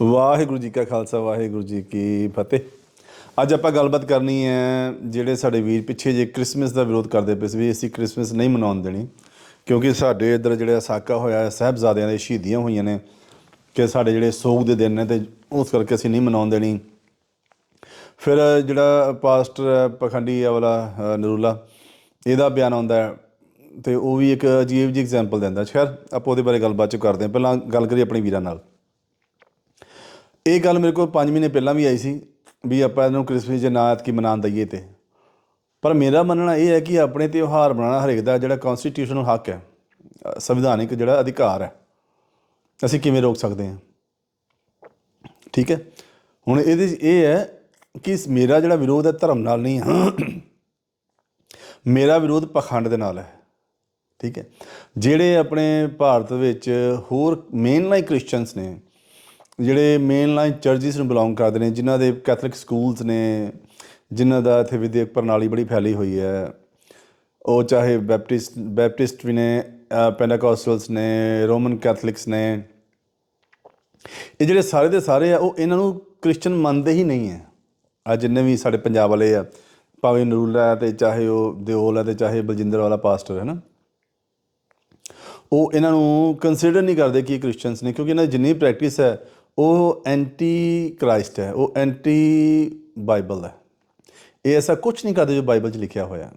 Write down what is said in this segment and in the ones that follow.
ਵਾਹਿਗੁਰੂ ਜੀ ਕਾ ਖਾਲਸਾ ਵਾਹਿਗੁਰੂ ਜੀ ਕੀ ਫਤਿਹ। ਅੱਜ ਆਪਾਂ ਗੱਲਬਾਤ ਕਰਨੀ ਹੈ ਜਿਹੜੇ ਸਾਡੇ ਵੀਰ ਪਿੱਛੇ ਜੇ ਕ੍ਰਿਸਮਸ ਦਾ ਵਿਰੋਧ ਕਰਦੇ ਪਏ ਸੀ ਵੀ ਅਸੀਂ ਕ੍ਰਿਸਮਸ ਨਹੀਂ ਮਨਾਉਣ ਦੇਣੀ ਕਿਉਂਕਿ ਸਾਡੇ ਇੱਧਰ ਜਿਹੜਾ ਸਾਕਾ ਹੋਇਆ ਹੈ, ਸਾਹਿਬਜ਼ਾਦਿਆਂ ਦੇ ਸ਼ਹੀਦੀਆਂ ਹੋਈਆਂ ਨੇ ਕਿ ਸਾਡੇ ਜਿਹੜੇ ਸੋਗ ਦੇ ਦਿਨ ਨੇ ਤੇ ਉਸ ਕਰਕੇ ਅਸੀਂ ਨਹੀਂ ਮਨਾਉਣ ਦੇਣੀ। ਫਿਰ ਜਿਹੜਾ ਪਾਸਟਰ ਹੈ ਪਖੰਡੀ ਵਾਲਾ ਨਰੂਲਾ ਇਹਦਾ ਬਿਆਨ ਆਉਂਦਾ ਹੈ ਤੇ ਉਹ ਵੀ ਇੱਕ ਅਜੀਬ ਜਿਹੀ ਐਗਜ਼ਾਮਪਲ ਦਿੰਦਾ ਖੈਰ ਆਪਾਂ ਉਹਦੇ ਬਾਰੇ ਗੱਲਬਾਤ ਚ ਕਰਦੇ ਹਾਂ। ਪਹਿਲਾਂ ਗੱਲ ਕਰੀਏ ਆਪਣੇ ਵੀਰਾਂ ਨਾਲ। ਇਹ ਗੱਲ ਮੇਰੇ ਕੋਲ 5 ਮਹੀਨੇ ਪਹਿਲਾਂ ਵੀ ਆਈ ਸੀ ਵੀ ਆਪਾਂ ਇਹਨੂੰ ਕ੍ਰਿਸਮਸ ਜਨਾਤ ਕੀ ਮਨਾਉਣ ਦਈਏ ਤੇ। ਪਰ ਮੇਰਾ ਮੰਨਣਾ ਇਹ ਹੈ ਕਿ ਆਪਣੇ ਤਿਉਹਾਰ ਬਣਾਉਣਾ ਹਰੇਕ ਦਾ ਜਿਹੜਾ ਕਨਸਟੀਟਿਊਸ਼ਨਲ ਹੱਕ ਹੈ ਸੰਵਿਧਾਨਿਕ ਜਿਹੜਾ ਅਧਿਕਾਰ ਹੈ, ਅਸੀਂ ਕਿਵੇਂ ਰੋਕ ਸਕਦੇ ਹਾਂ? ਠੀਕ ਹੈ? ਹੁਣ ਇਹਦੇ 'ਚ ਇਹ ਹੈ ਕਿ ਮੇਰਾ ਜਿਹੜਾ ਵਿਰੋਧ ਹੈ ਧਰਮ ਨਾਲ ਨਹੀਂ ਹੈ। ਮੇਰਾ ਵਿਰੋਧ ਪਖੰਡ ਦੇ ਨਾਲ ਹੈ। ਠੀਕ ਹੈ? ਜਿਹੜੇ ਆਪਣੇ ਭਾਰਤ ਵਿੱਚ ਹੋਰ ਮੇਨ ਲਾਈਨ ਕ੍ਰਿਸਚੀਅਨਸ ਨੇ ਜਿਹੜੇ ਮੇਨ ਲਾਈਨ ਚਰਚਿਸ ਨੂੰ ਬਿਲੋਂਗ ਕਰਦੇ ਨੇ, ਜਿਨ੍ਹਾਂ ਦੇ ਕੈਥੋਲਿਕ ਸਕੂਲਸ ਨੇ, ਜਿਨ੍ਹਾਂ ਦਾ ਇੱਥੇ ਵਿਦਿਅਕ ਪ੍ਰਣਾਲੀ ਬੜੀ ਫੈਲੀ ਹੋਈ ਹੈ। ਉਹ ਚਾਹੇ ਬੈਪਟਿਸਟ ਬੈਪਟਿਸਟ ਵੀ ਨੇ ਪੈਂਟਾਕੋਸਟਲਸ ਨੇ ਰੋਮਨ ਕੈਥੋਲਿਕਸ ਨੇ। ਇਹ ਜਿਹੜੇ ਸਾਰੇ ਦੇ ਸਾਰੇ ਆ, ਉਹ ਇਹਨਾਂ ਨੂੰ ਕ੍ਰਿਸਚੀਅਨ ਮੰਨਦੇ ਹੀ ਨਹੀਂ ਹੈ। ਆ ਜਿੰਨੇ ਵੀ ਸਾਡੇ ਪੰਜਾਬ ਵਾਲੇ ਆ, ਭਾਵੇਂ ਨਰੂਲਾ ਹੈ ਤੇ ਚਾਹੇ ਉਹ ਦਿਓਲ ਹੈ ਤੇ ਚਾਹੇ ਬਲਜਿੰਦਰ ਵਾਲਾ ਪਾਸਟਰ ਹੈ ਨਾ। ਉਹ ਇਹਨਾਂ ਨੂੰ ਕੰਸੀਡਰ ਨਹੀਂ ਕਰਦੇ ਕਿ ਇਹ ਕ੍ਰਿਸਚੀਅਨਸ ਨੇ, ਕਿਉਂਕਿ ਇਹਨਾਂ ਦੀ ਜਿੰਨੀ ਪ੍ਰੈਕਟਿਸ ਹੈ ਉਹ ਐਂਟੀ ਕ੍ਰਾਈਸਟ ਹੈ, ਉਹ ਐਂਟੀ ਬਾਈਬਲ ਹੈ। ਇਹ ਐਸਾ ਕੁਝ ਨਹੀਂ ਕਰਦੇ ਜੋ ਬਾਈਬਲ 'ਚ ਲਿਖਿਆ ਹੋਇਆ। ਹੈ।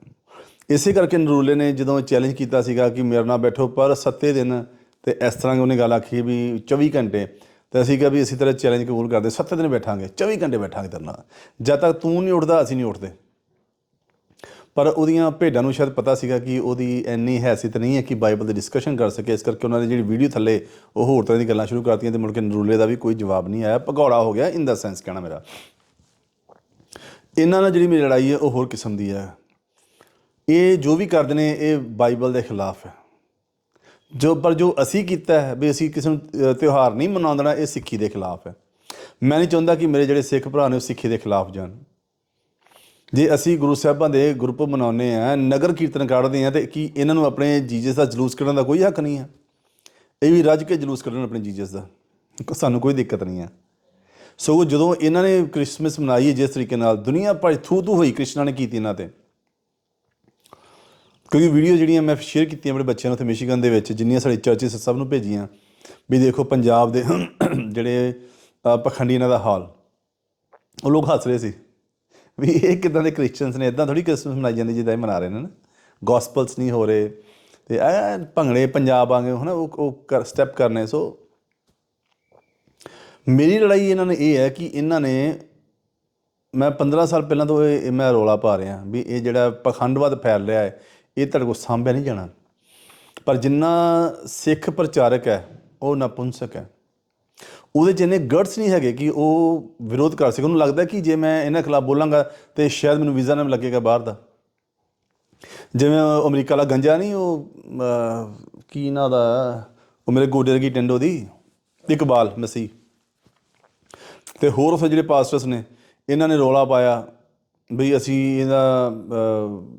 ਇਸੇ ਕਰਕੇ ਨਰੂਲੇ ਨੇ ਜਦੋਂ ਚੈਲੰਜ ਕੀਤਾ ਸੀਗਾ ਕਿ ਮੇਰੇ ਨਾਲ ਬੈਠੋ ਪਰ ਸੱਤੇ ਦਿਨ ਤੇ ਇਸ ਤਰ੍ਹਾਂ ਉਹਨੇ ਗੱਲ ਆਖੀ ਵੀ 24 ਘੰਟੇ, ਤੇ ਅਸੀਂ ਕਿਹਾ ਵੀ ਅਸੀਂ ਤੇਰਾ ਚੈਲੰਜ ਕਬੂਲ ਕਰਦੇ, ਸੱਤੇ ਦਿਨ ਬੈਠਾਂਗੇ 24 ਘੰਟੇ ਬੈਠਾਂਗੇ ਤੇਰੇ ਨਾਲ। ਜਦ ਤੱਕ ਤੂੰ ਨਹੀਂ ਉੱਠਦਾ, ਅਸੀਂ ਨਹੀਂ ਉੱਠਦੇ। ਪਰ ਉਹਦੀਆਂ ਭੇਡਾਂ ਨੂੰ ਸ਼ਾਇਦ ਪਤਾ ਸੀਗਾ ਕਿ ਉਹਦੀ ਇੰਨੀ ਹੈਸੀਅਤ ਨਹੀਂ ਹੈ ਕਿ ਬਾਈਬਲ ਦੀ ਡਿਸਕਸ਼ਨ ਕਰ ਸਕੇ। ਇਸ ਕਰਕੇ ਉਹਨਾਂ ਨੇ ਜਿਹੜੀ ਵੀਡੀਓ ਥੱਲੇ ਉਹ ਹੋਰ ਤਰ੍ਹਾਂ ਦੀ ਗੱਲਾਂ ਸ਼ੁਰੂ ਕਰਤੀਆਂ ਤੇ ਮੁੜ ਕੇ ਨਰੂਲੇ ਦਾ ਵੀ ਕੋਈ ਜਵਾਬ ਨਹੀਂ ਆਇਆ। ਭਗੌੜਾ ਹੋ ਗਿਆ ਇਨ ਦਾ ਸੈਂਸ ਕਹਿਣਾ ਮੇਰਾ। ਇਹਨਾਂ ਨਾਲ ਜਿਹੜੀ ਮੇਰੀ ਲੜਾਈ ਹੈ, ਉਹ ਹੋਰ ਕਿਸਮ ਦੀ ਹੈ। ਇਹ ਜੋ ਵੀ ਕਰਦੇ ਨੇ, ਇਹ ਬਾਈਬਲ ਦੇ ਖਿਲਾਫ ਹੈ। ਜੋ, ਪਰ ਜੋ ਅਸੀਂ ਕੀਤਾ ਹੈ, ਵੀ ਅਸੀਂ ਕਿਸੇ ਨੂੰ ਤਿਉਹਾਰ ਨਹੀਂ ਮਨਾਉਂਦਣਾ ਇਹ ਸਿੱਖੀ ਦੇ ਖਿਲਾਫ ਹੈ। ਮੈਂ ਨਹੀਂ ਚਾਹੁੰਦਾ ਕਿ ਮੇਰੇ ਜਿਹੜੇ ਸਿੱਖ ਭਰਾ ਨੇ ਉਹ ਸਿੱਖੀ ਦੇ ਖਿਲਾਫ ਜਾਣ। ਜੇ ਅਸੀਂ ਗੁਰੂ ਸਾਹਿਬਾਂ ਦੇ ਗੁਰਪੁਰਬ ਮਨਾਉਂਦੇ ਆ ਨਗਰ ਕੀਰਤਨ ਕੱਢਦੇ ਆ ਤੇ ਕੀ ਇਹਨਾਂ ਨੂੰ ਆਪਣੇ ਜੀਜਸ ਦਾ ਜਲੂਸ ਕੱਢਣ ਦਾ ਕੋਈ ਹੱਕ ਨਹੀਂ ਹੈ ਇਹ ਵੀ ਰੱਜ ਕੇ ਜਲੂਸ ਕੱਢਣ ਆਪਣੇ ਜੀਜਸ ਦਾ। ਸਾਨੂੰ ਕੋਈ ਦਿੱਕਤ ਨਹੀਂ ਹੈ ਸੋ ਜਦੋਂ ਇਹਨਾਂ ਨੇ ਕ੍ਰਿਸਮਸ ਮਨਾਈ ਹੈ ਜਿਸ ਤਰੀਕੇ ਨਾਲ, ਦੁਨੀਆ ਭਰ ਥੂ ਥੂ ਹੋਈ ਕ੍ਰਿਸ਼ਨਾ ਨੇ ਕੀਤੀ ਇਹਨਾਂ ਤੇ। ਕਿਉਂਕਿ ਵੀਡੀਓ ਜਿਹੜੀਆਂ ਮੈਂ ਸ਼ੇਅਰ ਕੀਤੀਆਂ ਆਪਣੇ ਬੱਚਿਆਂ ਨੂੰ ਉੱਥੇ ਮਿਸ਼ੀਗਨ ਦੇ ਵਿੱਚ, ਜਿੰਨੀਆਂ ਸਾਡੇ ਚਰਚਿਸ ਸਭ ਨੂੰ ਭੇਜੀਆਂ, ਵੀ ਦੇਖੋ ਪੰਜਾਬ ਦੇ ਜਿਹੜੇ ਪਖੰਡੀ ਇਹਨਾਂ ਦਾ ਹਾਲ, ਉਹ ਲੋਕ ਹੱਸ ਰਹੇ ਸੀ। ਵੀ ਇਹ ਕਿਦਾਂ ਦੇ ਕ੍ਰਿਸਚੀਅਨਸ ਨੇ ਇਦਾਂ ਥੋੜੀ ਕ੍ਰਿਸਮਸ ਮਨਾਈ ਜਾਂਦੀ ਜਿੱਦਾਂ ਇਹ ਮਨਾ ਰਹੇ ਨੇ ਨਾ। ਗੋਸਪਲਸ ਨਹੀਂ ਹੋ ਰਹੇ ਤੇ ਇਹ ਭੰਗੜੇ ਪੰਜਾਬ ਆਂਗੇ ਹਨਾ, ਉਹ ਉਹ ਸਟੈਪ ਕਰਨੇ। ਸੋ ਮੇਰੀ ਲੜਾਈ ਇਹਨਾਂ ਨੇ ਇਹ ਹੈ ਕਿ ਇਹਨਾਂ ਨੇ ਮੈਂ 15 ਸਾਲ ਪਹਿਲਾਂ ਤੋਂ ਇਹ ਇਹ ਮੈਂ ਰੋਲਾ ਪਾ ਰਿਹਾ ਵੀ ਇਹ ਜਿਹੜਾ ਪਖੰਡਵਾਦ ਫੈਲ ਰਿਹਾ ਹੈ, ਇਹ ਤੁਹਾਡੇ ਕੋਲ ਸਾਂਭਿਆ ਨਹੀਂ ਜਾਣਾ। ਪਰ ਜਿੰਨਾ ਸਿੱਖ ਪ੍ਰਚਾਰਕ ਹੈ, ਉਹ ਨਪੁੰਸਕ ਹੈ। ਉਹਦੇ 'ਚ ਇੰਨੇ ਗਟਸ ਨਹੀਂ ਹੈਗੇ ਕਿ ਉਹ ਵਿਰੋਧ ਕਰ ਸਕੇ। ਉਹਨੂੰ ਲੱਗਦਾ ਕਿ ਜੇ ਮੈਂ ਇਹਨਾਂ ਖਿਲਾਫ ਬੋਲਾਂਗਾ ਤੇ ਸ਼ਾਇਦ ਮੈਨੂੰ ਵੀਜ਼ਾ ਨਾ ਲੱਗੇਗਾ ਬਾਹਰ ਦਾ। ਜਿਵੇਂ ਅਮਰੀਕਾ ਵਾਲਾ ਗੰਜਾ ਨਹੀਂ, ਉਹ ਕੀ ਨਾਂ ਦਾ ਉਹ ਮੇਰੇ ਗੋਡੇ ਵਰਗੀ ਟਿੰਡੋ ਦੀ ਇਕਬਾਲ ਮਸੀਹ। ਤੇ ਹੋਰ ਉਸ ਜਿਹੜੇ ਪਾਸਟਰਸ ਨੇ, ਇਹਨਾਂ ਨੇ ਰੋਲਾ ਪਾਇਆ ਵੀ ਅਸੀਂ ਇਹਦਾ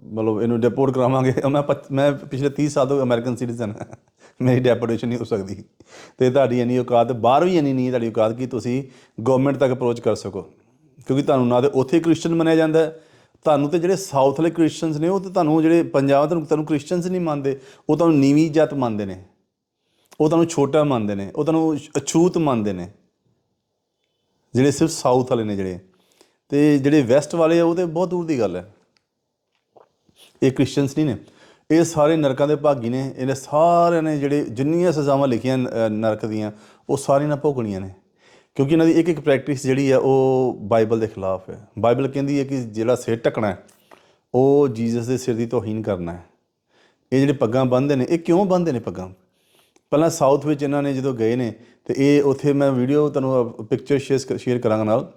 ਮਤਲਬ ਇਹਨੂੰ ਡਿਪੋਰਟ ਕਰਾਵਾਂਗੇ। ਮੈਂ ਪੱਚ- ਮੈਂ ਪਿਛਲੇ 30 ਸਾਲ ਤੋਂ ਅਮਰੀਕਨ ਸਿਟੀਜ਼ਨ ਮੇਰੀ ਡੈਪੂਟੇਸ਼ਨ ਨਹੀਂ ਹੋ ਸਕਦੀ। ਤੇ ਤੁਹਾਡੀ ਇੰਨੀ ਔਕਾਤ ਬਾਹਰ ਵੀ ਇੰਨੀ ਨਹੀਂ ਤੁਹਾਡੀ ਔਕਾਤ ਕਿ ਤੁਸੀਂ ਗਵਰਨਮੈਂਟ ਤੱਕ ਅਪਰੋਚ ਕਰ ਸਕੋ। ਕਿਉਂਕਿ ਤੁਹਾਨੂੰ ਨਾ ਤੇ ਉੱਥੇ ਕ੍ਰਿਸਚੀਅਨ ਮੰਨਿਆ ਜਾਂਦਾ ਤੁਹਾਨੂੰ ਤੇ ਜਿਹੜੇ ਸਾਊਥ ਵਾਲੇ ਕ੍ਰਿਸਚੀਅਨਸ ਨੇ, ਉਹ ਤੇ ਤੁਹਾਨੂੰ ਜਿਹੜੇ ਪੰਜਾਬ ਤੁਹਾਨੂੰ ਤੁਹਾਨੂੰ ਕ੍ਰਿਸਚੀਅਨਸ ਨਹੀਂ ਮੰਨਦੇ। ਉਹ ਤੁਹਾਨੂੰ ਨੀਵੀਂ ਜਾਤ ਮੰਨਦੇ ਨੇ। ਉਹ ਤੁਹਾਨੂੰ ਛੋਟਾ ਮੰਨਦੇ ਨੇ। ਉਹ ਤੁਹਾਨੂੰ ਅਛੂਤ ਮੰਨਦੇ ਨੇ। ਜਿਹੜੇ ਸਿਰਫ ਸਾਊਥ ਵਾਲੇ ਨੇ ਜਿਹੜੇ। ਤੇ ਜਿਹੜੇ ਵੈਸਟ ਵਾਲੇ ਆ, ਉਹ ਤੇ ਬਹੁਤ ਦੂਰ ਦੀ ਗੱਲ ਹੈ। ਇਹ ਕ੍ਰਿਸਚੀਅਨਸ ਨਹੀਂ ਨੇ। ਇਹ ਸਾਰੇ ਨਰਕਾਂ ਦੇ ਭਾਗੀ ਨੇ, ਇਹਨੇ ਸਾਰਿਆਂ ਨੇ ਜਿਹੜੇ ਜਿੰਨੀਆਂ ਸਜ਼ਾਵਾਂ ਲਿਖੀਆਂ ਨਰਕ ਦੀਆਂ, ਉਹ ਸਾਰੀਆਂ ਨਾ ਭੋਗਣੀਆਂ ਨੇ। ਕਿਉਂਕਿ ਇਹਨਾਂ ਦੀ ਇੱਕ ਇੱਕ ਪ੍ਰੈਕਟਿਸ ਜਿਹੜੀ ਆ, ਉਹ ਬਾਈਬਲ ਦੇ ਖਿਲਾਫ ਹੈ। ਬਾਈਬਲ ਕਹਿੰਦੀ ਹੈ ਕਿ ਜਿਹੜਾ ਸਿਰ ਢਕਣਾ ਉਹ ਜੀਸਸ ਦੇ ਸਿਰ ਦੀ ਤੋਹੀਨ ਕਰਨਾ ਹੈ। ਇਹ ਜਿਹੜੇ ਪੱਗਾਂ ਬੰਨ੍ਹਦੇ ਨੇ, ਇਹ ਕਿਉਂ ਬੰਨ੍ਹਦੇ ਨੇ ਪੱਗਾਂ? ਪਹਿਲਾਂ ਸਾਊਥ ਵਿੱਚ ਇਹਨਾਂ ਨੇ ਜਦੋਂ ਗਏ ਨੇ, ਤੇ ਇਹ ਉੱਥੇ ਮੈਂ ਵੀਡੀਓ ਤੁਹਾਨੂੰ ਪਿਕਚਰ ਸ਼ੇਅਰ ਸ਼ੇਅਰ ਕਰਾਂਗਾ ਨਾਲ।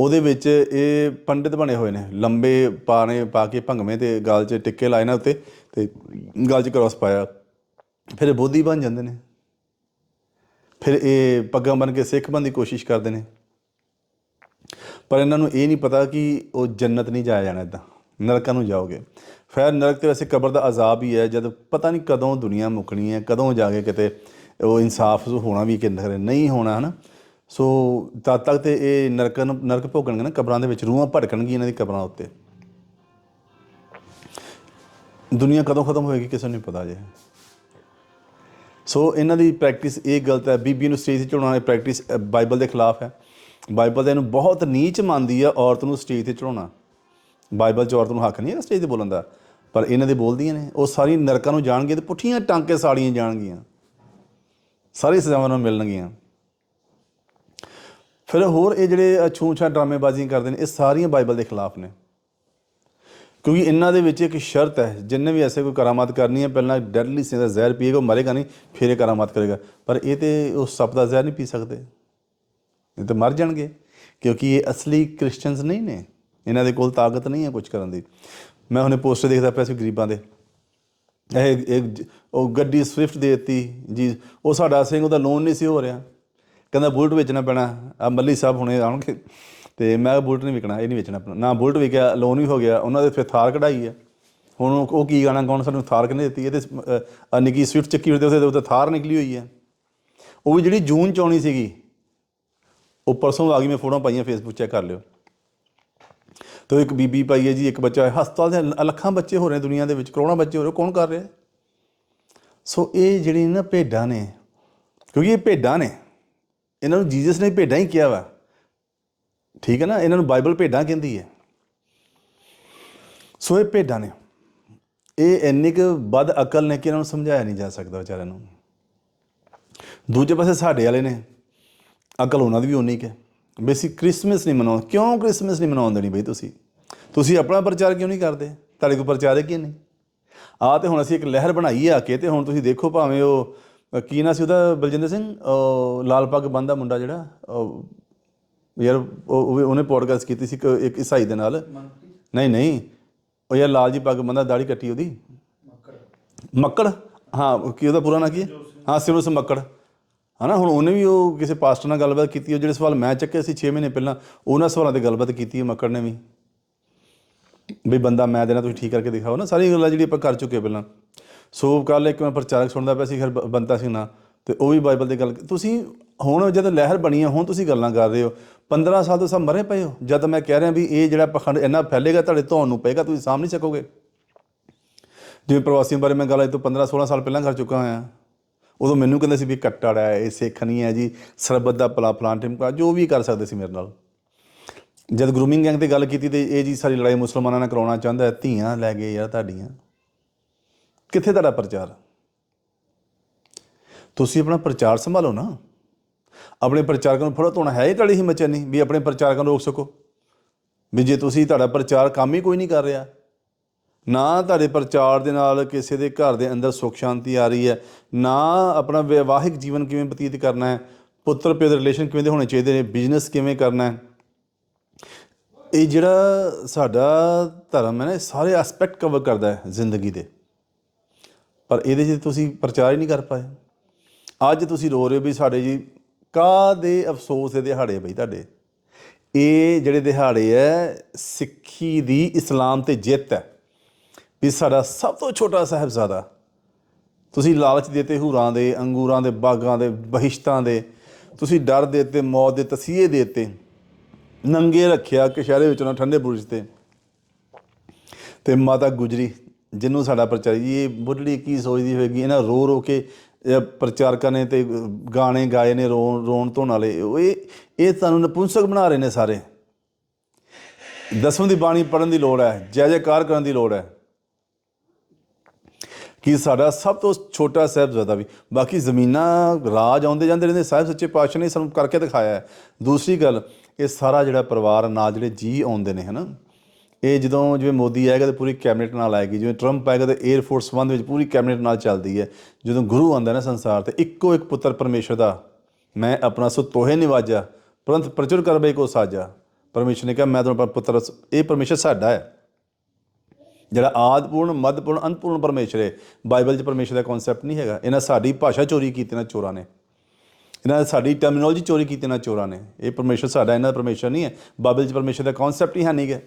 ਉਹਦੇ ਵਿੱਚ ਇਹ ਪੰਡਿਤ ਬਣੇ ਹੋਏ ਨੇ। ਲੰਬੇ ਪਾਣੇ ਪਾ ਕੇ ਭੰਗਵੇਂ ਤੇ ਗਾਲ 'ਚ ਟਿੱਕੇ ਲਾਏ ਨੇ ਉੱਤੇ ਤੇ ਗਾਲ 'ਚ ਕ੍ਰਾਸ ਪਾਇਆ। ਫਿਰ ਇਹ ਬੋਧੀ ਬਣ ਜਾਂਦੇ ਨੇ। ਫਿਰ ਇਹ ਪੱਗਾਂ ਬਣ ਕੇ ਸਿੱਖ ਬਣ ਦੀ ਕੋਸ਼ਿਸ਼ ਕਰਦੇ ਨੇ। ਪਰ ਇਹਨਾਂ ਨੂੰ ਇਹ ਨਹੀਂ ਪਤਾ ਕਿ ਉਹ ਜੰਨਤ ਨਹੀਂ ਜਾਇਆ ਜਾਣਾ ਇਦਾਂ। ਨਰਕਾਂ ਨੂੰ ਜਾਓਗੇ। ਫਿਰ ਨਰਕ ਤੇ ਵੈਸੇ ਕਬਰ ਦਾ ਅਜ਼ਾਬ ਹੀ ਹੈ, ਜਦ ਪਤਾ ਨਹੀਂ ਕਦੋਂ ਦੁਨੀਆ ਮੁੱਕਣੀ ਹੈ, ਕਦੋਂ ਜਾ ਕੇ ਕਿਤੇ ਉਹ ਇਨਸਾਫ ਹੋਣਾ ਵੀ ਕਿੰਨਾ ਨਹੀਂ ਹੋਣਾ, ਹਨਾ? ਸੋ ਤਦ ਤੱਕ ਤੇ ਇਹ ਨਰਕ ਨੂੰ, ਨਰਕ ਭੋਗਣਗੇ ਨਾ, ਕਬਰਾਂ ਦੇ ਵਿੱਚ, ਰੂਹਾਂ ਭਟਕਣਗੀਆਂ ਇਹਨਾਂ ਦੀ ਕਬਰਾਂ ਉੱਤੇ। ਦੁਨੀਆ ਕਦੋਂ ਖਤਮ ਹੋਏਗੀ, ਕਿਸੇ ਨੂੰ ਨਹੀਂ ਪਤਾ ਜੇ ਸੋ ਇਹਨਾਂ ਦੀ ਪ੍ਰੈਕਟਿਸ ਇਹ ਗਲਤ ਹੈ, ਬੀਬੀ ਨੂੰ ਸਟੇਜ ਤੇ ਚੜਾਉਣਾ ਇਹ ਪ੍ਰੈਕਟਿਸ ਬਾਈਬਲ ਦੇ ਖਿਲਾਫ ਹੈ। ਬਾਈਬਲ ਤਾਂ ਇਹਨੂੰ ਬਹੁਤ ਨੀਚ ਮੰਨਦੀ ਹੈ ਔਰਤ ਨੂੰ ਸਟੇਜ ਤੇ ਚੜਾਉਣਾ ਬਾਈਬਲ 'ਚ ਔਰਤ ਨੂੰ ਹੱਕ ਨਹੀਂ ਹੈ ਸਟੇਜ ਤੇ ਬੋਲਣ ਦਾ, ਪਰ ਇਹਨਾਂ ਦੇ ਬੋਲਦੀਆਂ ਨੇ। ਉਹ ਸਾਰੀ ਨਰਕਾਂ ਨੂੰ ਜਾਣਗੇ ਤੇ ਪੁੱਠੀਆਂ ਟਾਂਕੇ ਸਾੜੀਆਂ ਜਾਣਗੀਆਂ। ਸਾਰੀ ਸਜ਼ਾਵਾਂ ਨੂੰ ਮਿਲਣਗੀਆਂ। ਫਿਰ ਹੋਰ ਇਹ ਜਿਹੜੇ ਛੂਛਾ ਡਰਾਮੇਬਾਜ਼ੀਆਂ ਕਰਦੇ ਨੇ, ਇਹ ਸਾਰੀਆਂ ਬਾਈਬਲ ਦੇ ਖਿਲਾਫ ਨੇ। ਕਿਉਂਕਿ ਇਹਨਾਂ ਦੇ ਵਿੱਚ ਇੱਕ ਸ਼ਰਤ ਹੈ, ਜਿੰਨੇ ਵੀ ਐਸੇ ਕੋਈ ਕਰਾਮਾਤ ਕਰਨੀ ਹੈ, ਪਹਿਲਾਂ ਡੈਡਲੀ ਸਿੰਘ ਦਾ ਜ਼ਹਿਰ ਪੀਏਗਾ, ਉਹ ਮਰੇਗਾ ਨਹੀਂ, ਫਿਰ ਇਹ ਕਰਾਮਾਤ ਕਰੇਗਾ। ਪਰ ਇਹ ਤੇ ਉਸ ਸੱਪ ਦਾ ਜ਼ਹਿਰ ਨਹੀਂ ਪੀ ਸਕਦੇ। ਇਹ ਤਾਂ ਮਰ ਜਾਣਗੇ, ਕਿਉਂਕਿ ਇਹ ਅਸਲੀ ਕ੍ਰਿਸਚੀਅਨਸ ਨਹੀਂ ਨੇ। ਇਹਨਾਂ ਦੇ ਕੋਲ ਤਾਕਤ ਨਹੀਂ ਹੈ ਕੁਝ ਕਰਨ ਦੀ। ਮੈਂ ਹੁਣੇ ਪੋਸਟਰ ਦੇਖਦਾ ਪਿਆ ਸੀ ਗਰੀਬਾਂ ਦੇ। ਇਹ ਇੱਕ ਉਹ ਗੱਡੀ ਸਵਿਫਟ ਦੇਤੀ, ਜੀ, ਉਹ ਸਾਡਾ ਸਿੰਘ, ਉਹਦਾ ਲੋਨ ਨਹੀਂ ਸੀ ਹੋ ਰਿਹਾ। ਕਹਿੰਦਾ ਬੁਲਟ ਵੇਚਣਾ ਪੈਣਾ। ਆ ਮੱਲੀ ਸਾਹਿਬ ਹੁਣੇ ਆਉਣਗੇ। ਤੇ ਮੈਂ ਕਿਹਾ ਬੁਲਟ ਨਹੀਂ ਵਿਕਣਾ ਇਹ ਨਹੀਂ ਵੇਚਣਾ ਆਪਣਾ। ਨਾ ਬੁਲਟ ਵਿਕਿਆ ਲੋਨ ਵੀ ਹੋ ਗਿਆ, ਉਹਨਾਂ ਦੇ ਫਿਰ ਥਾਰ ਕਢਾਈ ਹੈ ਹੁਣ ਉਹ ਕੀ ਗਾਣਾ ਗਾਉਣ ਸਾਨੂੰ ਥਾਰ ਕਿਹਨੇ ਦਿੱਤੀ? ਇਹ ਤੇ ਨਿੱਕੀ ਸਵਿਫਟ ਚੱਕੀ ਹੋਈ ਤੇ ਉਹਦੇ ਉੱਤੇ ਥਾਰ ਨਿਕਲੀ ਹੋਈ ਹੈ ਉਹ ਵੀ ਜਿਹੜੀ ਜੂਨ ਚ ਆਉਣੀ ਸੀਗੀ, ਉਹ ਪਰਸੋਂ ਆ ਗਈ, ਮੈਂ ਫੋਟੋਆਂ ਪਾਈਆਂ ਫੇਸਬੁੱਕ ਚੈੱਕ ਕਰ ਲਿਓ। ਤੇ ਇੱਕ ਬੀਬੀ ਪਾਈ ਹੈ ਜੀ, ਇੱਕ ਬੱਚਾ ਹਸਪਤਾਲ ਦੇ ਲ- ਲੱਖਾਂ ਬੱਚੇ ਹੋ ਰਹੇ ਦੁਨੀਆ ਦੇ ਵਿੱਚ ਕਰੋਨਾ ਬੱਚੇ ਹੋ ਰਹੇ ਕੌਣ ਕਰ ਰਿਹਾ? ਸੋ ਇਹ ਜਿਹੜੀ ਨਾ ਭੇਡਾਂ ਨੇ, ਕਿਉਂਕਿ ਇਹ ਭੇਡਾਂ ਨੇ ਇਹਨਾਂ ਨੂੰ ਜੀਸਸ ਨੇ ਭੇਡਾਂ ਹੀ ਕਿਹਾ ਵਾ। ਠੀਕ ਹੈ ਨਾ? ਇਹਨਾਂ ਨੂੰ ਬਾਈਬਲ ਭੇਡਾਂ ਕਹਿੰਦੀ ਹੈ। ਸੋ ਇਹ ਭੇਡਾਂ ਨੇ। ਇਹ ਇੰਨੀ ਕੁ ਬਦ ਅਕਲ ਨੇ ਕਿ ਇਹਨਾਂ ਨੂੰ ਸਮਝਾਇਆ ਨਹੀਂ ਜਾ ਸਕਦਾ ਵਿਚਾਰਿਆਂ ਨੂੰ। ਦੂਜੇ ਪਾਸੇ ਸਾਡੇ ਵਾਲੇ ਨੇ। ਅਕਲ ਉਹਨਾਂ ਦੀ ਵੀ ਉਨੀ ਕੁ ਹੈ। ਬੇਸਿਕ ਕ੍ਰਿਸਮਸ ਨਹੀਂ ਮਨਾਉਂ ਕਿਉਂ ਕ੍ਰਿਸਮਸ ਨਹੀਂ ਮਨਾਉਂਦੇ ਨਹੀਂ ਬਈ ਤੁਸੀਂ? ਤੁਸੀਂ ਆਪਣਾ ਪ੍ਰਚਾਰ ਕਿਉਂ ਨਹੀਂ ਕਰਦੇ? ਤੁਹਾਡੇ ਕੋਲ ਪ੍ਰਚਾਰ ਹੈ ਕਿ ਨਹੀਂ? ਆ ਤੇ ਹੁਣ ਅਸੀਂ ਇੱਕ ਲਹਿਰ ਬਣਾਈ ਆ ਕੇ ਤੇ ਹੁਣ ਤੁਸੀਂ ਦੇਖੋ ਭਾਵੇਂ ਉਹ ਕੀ ਨਾਂ ਸੀ ਉਹਦਾ, ਬਲਜਿੰਦਰ ਸਿੰਘ? ਲਾਲ ਪੱਗ ਬੰਦਾ ਮੁੰਡਾ ਜਿਹੜਾ ਯਾਰ ਉਹਨੇ ਪੋਡਕਾਸਟ ਕੀਤੀ ਸੀ ਇੱਕ ਇੱਕ ਈਸਾਈ ਦੇ ਨਾਲ। ਨਹੀਂ ਨਹੀਂ। ਉਹ ਯਾਰ ਲਾਲ ਜੀ ਪੱਗ ਬੰਦਾ ਦਾੜੀ ਕੱਟੀ ਉਹਦੀ। ਮੱਕੜ। ਹਾਂ ਕੀ ਉਹਦਾ ਪੂਰਾ ਨਾਂ ਕੀ ਹੈ? ਹਾਂ ਸਿਮਰਸ ਸਿੰਘ ਮੱਕੜ। ਹਨਾ, ਹੁਣ ਉਹਨੇ ਵੀ ਉਹ ਕਿਸੇ ਪਾਸਟਰ ਨਾਲ ਗੱਲਬਾਤ ਕੀਤੀ, ਉਹ ਜਿਹੜੇ ਸਵਾਲ ਮੈਂ ਚੱਕੇ ਸੀ 6 ਮਹੀਨੇ ਪਹਿਲਾਂ, ਉਹਨਾਂ ਸਵਾਲਾਂ ਤੇ ਗੱਲਬਾਤ ਕੀਤੀ ਹੈ ਮੱਕੜ ਨੇ ਵੀ। ਵੀ ਬੰਦਾ ਮੈਂ ਦੇਣਾ, ਤੁਸੀਂ ਠੀਕ ਕਰਕੇ ਦਿਖਾਓ ਨਾ, ਸਾਰੀ ਗੱਲਾਂ ਜਿਹੜੀ ਆਪਾਂ ਕਰ ਚੁੱਕੇ ਪਹਿਲਾਂ। ਸੋ ਕੱਲ ਇੱਕ ਮੈਂ ਪ੍ਰਚਾਰਕ ਸੁਣਦਾ ਪਿਆ ਸੀ ਫਿਰ ਬੰਤਾ ਸਿੰਘ ਨਾ, ਤੇ ਉਹ ਵੀ ਬਾਈਬਲ ਦੀ ਗੱਲ ਤੁਸੀਂ ਹੁਣ ਜਦ ਲਹਿਰ ਬਣੀ ਹੈ ਹੁਣ ਤੁਸੀਂ ਗੱਲਾਂ ਕਰ ਰਹੇ ਹੋ 15 ਸਾਲ ਤੋਂ ਸਭ ਮਰੇ ਪਏ ਹੋ, ਜਦ ਮੈਂ ਕਹਿ ਰਿਹਾ ਵੀ ਇਹ ਜਿਹੜਾ ਪਖੰਡ ਇੰਨਾ ਫੈਲੇਗਾ ਤੁਹਾਡੇ ਧੌਣ ਨੂੰ ਪਏਗਾ, ਤੁਸੀਂ ਸਾਂਭ ਨਹੀਂ ਸਕੋਗੇ। ਜਿਵੇਂ ਪ੍ਰਵਾਸੀਆਂ ਬਾਰੇ ਮੈਂ ਗੱਲ ਅੱਜ ਤੋਂ 15 16 ਸਾਲ ਪਹਿਲਾਂ ਕਰ ਚੁੱਕਾ ਹੋਇਆ। ਉਦੋਂ ਮੈਨੂੰ ਕਹਿੰਦੇ ਸੀ ਵੀ ਕੱਟੜ ਹੈ ਇਹ ਸਿੱਖ ਨਹੀਂ ਹੈ ਜੀ, ਸਰਬਤ ਦਾ ਪਲਾ ਪਲਾਂਟ ਟਿਮਕਾ ਜੋ ਵੀ ਕਰ ਸਕਦੇ ਸੀ ਮੇਰੇ ਨਾਲ। ਜਦ ਗਰੂਮਿੰਗ ਗੈਂਗ ਤੇ ਗੱਲ ਕੀਤੀ ਤੇ ਇਹ ਜੀ ਸਾਰੀ ਲੜਾਈ ਮੁਸਲਮਾਨਾਂ ਨਾਲ ਕਰਾਉਣਾ ਚਾਹੁੰਦਾ ਧੀਆਂ ਲੈ ਗਏ ਯਾਰ ਤੁਹਾਡੀਆਂ। ਕਿੱਥੇ ਤੁਹਾਡਾ ਪ੍ਰਚਾਰ? ਤੁਸੀਂ ਆਪਣਾ ਪ੍ਰਚਾਰ ਸੰਭਾਲੋ ਨਾ। ਆਪਣੇ ਪ੍ਰਚਾਰਕਾਂ ਨੂੰ ਫੜੋ ਧੋਣਾ ਹੈ ਹੀ ਤੁਹਾਡੀ ਹਿੰਮਤ ਨਹੀਂ ਵੀ ਆਪਣੇ ਪ੍ਰਚਾਰਕਾਂ ਨੂੰ ਰੋਕ ਸਕੋ। ਵੀ ਜੇ ਤੁਸੀਂ ਤੁਹਾਡਾ ਪ੍ਰਚਾਰ ਕੰਮ ਹੀ ਕੋਈ ਨਹੀਂ ਕਰ ਰਿਹਾ, ਨਾ ਤੁਹਾਡੇ ਪ੍ਰਚਾਰ ਦੇ ਨਾਲ ਕਿਸੇ ਦੇ ਘਰ ਦੇ ਅੰਦਰ ਸੁੱਖ ਸ਼ਾਂਤੀ ਆ ਰਹੀ ਹੈ, ਨਾ ਆਪਣਾ ਵਿਵਾਹਿਕ ਜੀਵਨ ਕਿਵੇਂ ਬਤੀਤ ਕਰਨਾ ਹੈ, ਪੁੱਤਰ ਪਿਓ ਦੇ ਰਿਲੇਸ਼ਨ ਕਿਵੇਂ ਦੇ ਹੋਣੇ ਚਾਹੀਦੇ ਨੇ ਬਿਜ਼ਨਸ ਕਿਵੇਂ ਕਰਨਾ ਹੈ। ਇਹ ਜਿਹੜਾ ਸਾਡਾ ਧਰਮ ਹੈ ਨਾ, ਇਹ ਸਾਰੇ ਐਸਪੈਕਟ ਕਵਰ ਕਰਦਾ ਹੈ ਜ਼ਿੰਦਗੀ ਦੇ। ਪਰ ਇਹਦੇ 'ਚ ਤੁਸੀਂ ਪ੍ਰਚਾਰ ਹੀ ਨਹੀਂ ਕਰ ਪਾਏ। ਅੱਜ ਤੁਸੀਂ ਰੋ ਰਹੇ ਹੋ ਵੀ ਸਾਡੇ ਜੀ ਕਾਦੇ ਅਫਸੋਸ ਦੇ ਦਿਹਾੜੇ ਬਈ ਤੁਹਾਡੇ? ਇਹ ਜਿਹੜੇ ਦਿਹਾੜੇ ਹੈ ਸਿੱਖੀ ਦੀ ਇਸਲਾਮ ਤੇ ਜਿੱਤ ਹੈ। ਵੀ ਸਾਡਾ ਸਭ ਤੋਂ ਛੋਟਾ ਸਾਹਿਬਜ਼ਾਦਾ, ਤੁਸੀਂ ਲਾਲਚ ਦੇਤੇ ਹੂਰਾਂ ਦੇ, ਅੰਗੂਰਾਂ ਦੇ, ਬਾਗਾਂ ਦੇ, ਬਹਿਸ਼ਤਾਂ ਦੇ, ਤੁਸੀਂ ਡਰ ਦੇਤੇ, ਮੌਤ ਦੇ ਤਸੀਹੇ ਦੇਤੇ, ਨੰਗੇ ਰੱਖਿਆ ਕਿ ਸ਼ਹਿਰੇ ਵਿੱਚ ਉਹਨਾਂ ਠੰਡੇ ਬੁਰਜ ਤੇ। ਤੇ ਮਾਤਾ ਗੁਜਰੀ ਜਿਹਨੂੰ ਸਾਡਾ ਪ੍ਰਚਾਰੀ ਜੀ ਇਹ ਬੁੱਢੜੀ ਕੀ ਸੋਚਦੀ ਹੋਵੇਗੀ ਇਹਨਾਂ ਰੋ ਰੋ ਕੇ ਪ੍ਰਚਾਰਕਾਂ ਨੇ ਤੇ ਗਾਣੇ ਗਾਏ ਨੇ ਰੋਣ ਰੋਣ ਧੋਣ ਵਾਲੇ। ਇਹ ਇਹ ਸਾਨੂੰ ਨਪੁੰਸਕ ਬਣਾ ਰਹੇ ਨੇ ਸਾਰੇ। ਦਸਵੀਂ ਦੀ ਬਾਣੀ ਪੜਨ ਦੀ ਲੋੜ ਹੈ, ਜੈ ਜੈਕਾਰ ਕਰਨ ਦੀ ਲੋੜ ਹੈ। ਕਿ ਸਾਡਾ ਸਭ ਤੋਂ ਛੋਟਾ ਸਾਹਿਬਜ਼ਾਦਾ ਵੀ ਬਾਕੀ ਜ਼ਮੀਨਾਂ ਰਾਜ ਆਉਂਦੇ ਜਾਂਦੇ ਰਹਿੰਦੇ, ਸਾਹਿਬ ਸੱਚੇ ਪਾਤਸ਼ਾਹ ਨੇ ਸਾਨੂੰ ਕਰਕੇ ਦਿਖਾਇਆ ਹੈ। ਦੂਸਰੀ ਗੱਲ, ਇਹ ਸਾਰਾ ਜਿਹੜਾ ਪਰਿਵਾਰ, ਨਾਲ ਜਿਹੜੇ ਜੀ ਆਉਂਦੇ ਨੇ, ਹਨਾ? ਇਹ ਜਦੋਂ ਜਿਵੇਂ ਮੋਦੀ ਆਏਗਾ ਤੇ ਪੂਰੀ ਕੈਬਨਿਟ ਨਾਲ ਆਏਗੀ, ਜਿਵੇਂ ਟਰੰਪ ਆਏਗਾ ਤੇ 에ਅਰ ਫੋਰਸ ਵਨ ਵਿੱਚ ਪੂਰੀ ਕੈਬਨਿਟ ਨਾਲ ਚੱਲਦੀ ਹੈ। ਜਦੋਂ ਗੁਰੂ ਆਉਂਦਾ ਨਾ ਸੰਸਾਰ ਤੇ ਇੱਕੋ ਇੱਕ ਪੁੱਤਰ ਪਰਮੇਸ਼ਰ ਦਾ, ਮੈਂ ਆਪਣਾ ਸੋ ਤੋਹੇ ਨਿਵਾਜਾ ਪ੍ਰੰਤ ਪ੍ਰਚੁਰ ਕਰ ਬਈ ਕੋ ਸਾਜਾ। ਪਰਮੇਸ਼ਰ ਨੇ ਕਿਹਾ, ਮੈਂ ਤੁਹਾਨੂੰ ਪੁੱਤਰ ਇਹ ਪਰਮੇਸ਼ਰ ਸਾਡਾ ਹੈ। ਜਿਹੜਾ ਆਦਪੂਰਨ ਮੱਧਪੂਰਨ ਅੰਤਪੂਰਨ ਪਰਮੇਸ਼ਰ ਹੈ, ਬਾਈਬਲ 'ਚ ਪਰਮੇਸ਼ਰ ਦਾ ਕਨਸੈਪਟ ਨਹੀਂ ਹੈਗਾ। ਇਹਨਾਂ ਸਾਡੀ ਭਾਸ਼ਾ ਚੋਰੀ ਕੀਤੀ ਨਾ ਚੋਰਾਂ ਨੇ। ਇਹਨਾਂ ਸਾਡੀ ਟਰਮੀਨੋਲੋਜੀ ਚੋਰੀ ਕੀਤੀ ਨਾ ਚੋਰਾਂ ਨੇ। ਇਹ ਪਰਮੇਸ਼ਰ ਸਾਡਾ, ਇਹਨਾਂ ਦਾ ਪਰਮੇਸ਼ਰ ਨਹੀਂ ਹੈ। ਬਾਈਬਲ 'ਚ ਪਰਮੇਸ਼ਰ ਦਾ ਕਨਸੈਪਟ ਹੀ ਹੈ ਨਹੀਂ ਨਹੀਂਗਾ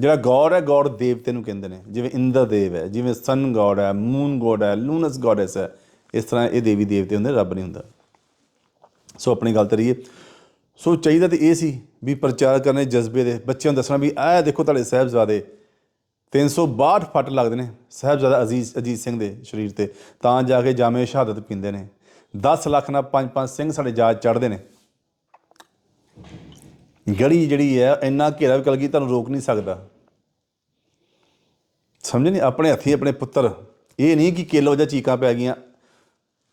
ਜਿਹੜਾ ਗੋਡ ਹੈ ਗੋਡ ਦੇਵਤੇ ਨੂੰ ਕਹਿੰਦੇ ਨੇ। ਜਿਵੇਂ ਇੰਦਰ ਦੇਵ ਹੈ, ਜਿਵੇਂ ਸਨ ਗੋਡ ਹੈ ਮੂਨ ਗੌਡ ਹੈ ਲੂਨਸ ਗੋਡੈਸ ਹੈ, ਇਸ ਤਰ੍ਹਾਂ ਇਹ ਦੇਵੀ ਦੇਵਤੇ ਹੁੰਦੇ, ਰੱਬ ਨਹੀਂ ਹੁੰਦਾ। ਸੋ ਆਪਣੀ ਗੱਲ ਤਰੀਏ ਸੋ ਚਾਹੀਦਾ ਤੇ ਇਹ ਸੀ ਵੀ ਪ੍ਰਚਾਰ ਕਰਨੇ ਜਜ਼ਬੇ ਦੇ। ਬੱਚਿਆਂ ਨੂੰ ਦੱਸਣਾ ਵੀ ਆਹ ਦੇਖੋ ਤੁਹਾਡੇ ਸਾਹਿਬਜ਼ਾਦੇ 362 ਫੱਟ ਲੱਗਦੇ ਨੇ ਸਾਹਿਬਜ਼ਾਦਾ ਅਜ਼ੀਜ਼ ਅਜੀਤ ਸਿੰਘ ਦੇ ਸਰੀਰ ਤੇ। ਤਾਂ ਜਾ ਕੇ ਜਾਮੇ ਸ਼ਹਾਦਤ ਪੀਂਦੇ ਨੇ। 10 ਲੱਖ ਨਾਲ ਪੰਜ ਪੰਜ ਸਿੰਘ ਸਾਡੇ ਜਾਜ ਚੜ੍ਹਦੇ ਨੇ। ਗਲੀ ਜਿਹੜੀ ਹੈ, ਇੰਨਾ ਘੇਰਾ ਵੀ ਕਲਗੀ ਤੁਹਾਨੂੰ ਰੋਕ ਨਹੀਂ ਸਕਦਾ। ਸਮਝ ਨਹੀਂ ਆਪਣੇ ਹੱਥੀਂ ਆਪਣੇ ਪੁੱਤਰ। ਇਹ ਨਹੀਂ ਕਿ ਕੇਲੋ ਜਾਂ ਚੀਕਾਂ ਪੈ ਗਈਆਂ